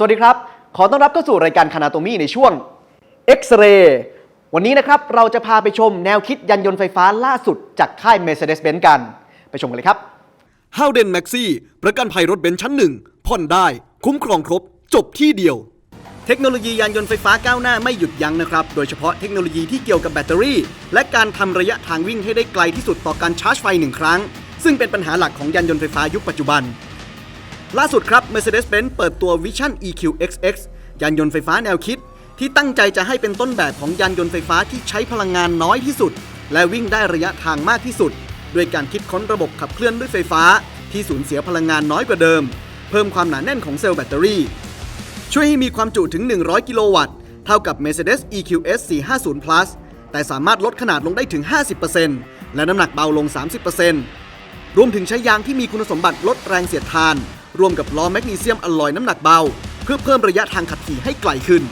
สวัสดีครับ ขอต้อนรับเข้าสู่รายการคานาโตมีในช่วง X-Ray วันนี้นะครับ เราจะพาไปชมแนวคิดยานยนต์ไฟฟ้าล่าสุดจากค่าย Mercedes-Benz กัน ไปชมกันเลยครับฮาวเดนแม็กซี่ประกันภัยรถเบนซ์ชั้นหนึ่งผ่อนได้ คุ้มครองครบ จบที่เดียว เทคโนโลยียานยนต์ไฟฟ้าก้าวหน้าไม่หยุดยั้งนะครับ โดยเฉพาะเทคโนโลยีที่เกี่ยวกับแบตเตอรี่ และการทำระยะทางวิ่งให้ได้ไกลที่สุดต่อการชาร์จไฟหนึ่งครั้ง ซึ่งเป็นปัญหาหลักของยานยนต์ไฟฟ้ายุคปัจจุบัน ล่าสุดครับ Mercedes-Benz เปิดตัว Vision EQXX ยานยนต์ไฟฟ้าแนวคิด ที่ตั้งใจจะให้เป็นต้นแบบของยานยนต์ไฟฟ้าที่ใช้พลังงานน้อยที่สุด และวิ่งได้ระยะทางมากที่สุดด้วยการคิดค้นระบบขับเคลื่อนด้วยไฟฟ้า ที่สูญเสียพลังงานน้อยกว่าเดิม เพิ่มความหนาแน่นของเซลล์แบตเตอรี่ ช่วยให้มีความจุถึง 100 กิโลวัตต์ เท่ากับ Mercedes EQS 450 Plus แต่สามารถลดขนาดลงได้ถึง 50%และน้ำหนักเบาลง 30%รวมถึงใช้ยางที่มีคุณสมบัติลดแรงเสียดทาน รวมกับล้อแมกนีเซียมอลลอยน้ำหนักเบา เพื่อเพิ่มระยะทางขับขี่ให้ไกลขึ้น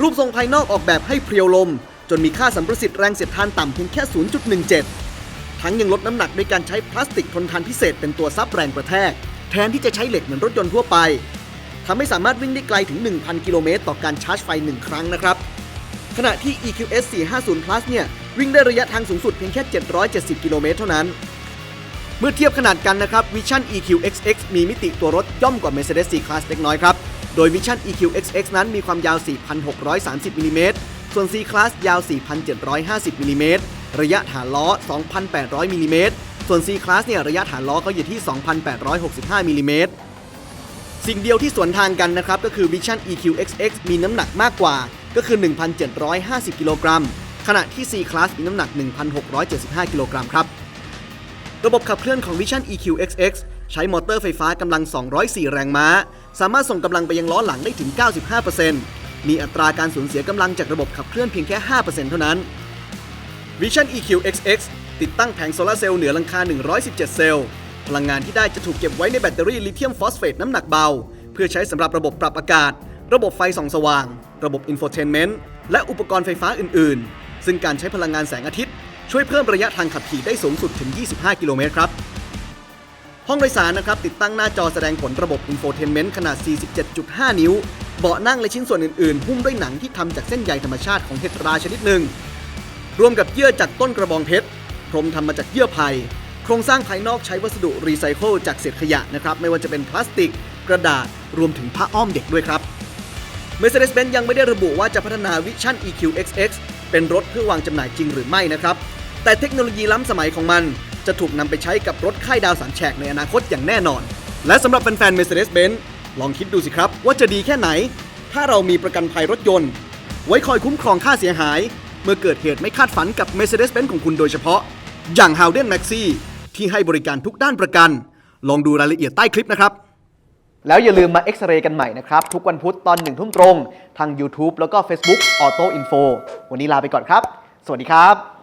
รูปทรงภายนอกออกแบบให้เพรียวลม จนมีค่าสัมประสิทธิ์แรงเสียดทานต่ำเพียงแค่ 0.17 ทั้งยังลดน้ำหนักด้วยการใช้พลาสติกทนทานพิเศษเป็นตัวซับแรงกระแทก แทนที่จะใช้เหล็กเหมือนรถยนต์ทั่วไปทำให้สามารถวิ่งได้ไกลถึง 1,000 กิโลเมตรต่อการชาร์จไฟ 1 ครั้งนะครับขณะที่ EQS 450 Plus เนี่ย วิ่งได้ระยะทางสูงสุดเพียงแค่ 770 กิโลเมตรเท่านั้น เมื่อเทียบขนาดกันนะครับ Vision EQXX มีมิติตัวรถย่อมกว่า Mercedes C-Class เล็กน้อยครับ โดย Vision EQXX นั้นมีความยาว 4,630มิลลิเมตรส่วน C-Class ยาว 4,750มิลลิเมตรระยะฐานล้อ 2,800มิลลิเมตรส่วน C-Class เนี่ยระยะฐานล้อก็อยู่ที่ 2,865มิลลิเมตรสิ่งเดียวที่สวนทางกันนะครับ ก็คือ Vision EQXX มีน้ำหนักมากกว่า ก็คือ 1,750 กิโลกรัม ขณะที่ C-Class มีน้ำหนัก 1,675 กิโลกรัมครับ ระบบขับเคลื่อนของ Vision EQXX ใช้มอเตอร์ไฟฟ้ากำลัง 204 แรงม้า สามารถส่งกำลังไปยังล้อหลังได้ถึง 95%มีอัตราการสูญเสียกำลังจากระบบขับเคลื่อนเพียงแค่ 5%เท่านั้น Vision EQXX ติดตั้งแผงโซลาร์เซลล์เหนือหลังคา 117 เซลล์ พลังงานที่ได้จะถูกเก็บไว้ในแบตเตอรี่ลิเธียมฟอสเฟตน้ำหนักเบา เพื่อใช้สำหรับระบบปรับอากาศ ระบบไฟส่องสว่าง ระบบอินโฟเทนเมนต์ และอุปกรณ์ไฟฟ้าอื่น ๆ ซึ่งการใช้พลังงานแสงอาทิตย์ ช่วยเพิ่มระยะทางขับขี่ได้สูงสุดถึง 25 กิโลเมตรครับ ห้องโดยสารนะครับติดตั้งหน้าจอแสดงผลระบบอินโฟเทนเมนต์ขนาด 47.5 นิ้ว เบาะนั่งและชิ้นส่วนอื่นๆ หุ้มด้วยหนังที่ทำจากเส้นใยธรรมชาติของเห็ดราชนิดหนึ่ง รวมกับเยื่อจากต้นกระบองเพชร พรมทำมาจากเยื่อไผ่โครงสร้างภายนอกใช้วัสดุรีไซเคิลจากเศษขยะนะครับไม่ว่าจะเป็นพลาสติก กระดาษรวมถึงผ้าอ้อมเด็กด้วยครับ Mercedes-Benz ยังไม่ได้ระบุว่าจะพัฒนา Vision EQXX เป็นรถเพื่อวางจำหน่ายจริงหรือไม่นะครับ แต่เทคโนโลยีล้ำสมัยของมัน จะถูกนำไปใช้กับรถค่ายดาวสามแฉกในอนาคตอย่างแน่นอน และสำหรับแฟนๆ Mercedes-Benz ลองคิดดูสิครับ ว่าจะดีแค่ไหน ถ้าเรามีประกันภัยรถยนต์ ไว้คอยคุ้มครองค่าเสียหาย เมื่อเกิดเหตุไม่คาดฝันกับ Mercedes-Benz ของคุณโดยเฉพาะ อย่าง Howden Maxi ที่ให้บริการทุกด้านประกัน ลองดูรายละเอียดใต้คลิปนะครับ แล้วอย่าลืมมาเอ็กซเรย์กันใหม่นะครับ ทุกวันพุธตอนหนึ่งทุ่มตรง ทาง YouTube แล้วก็ Facebook Auto Info วันนี้ลาไปก่อนครับ สวัสดีครับ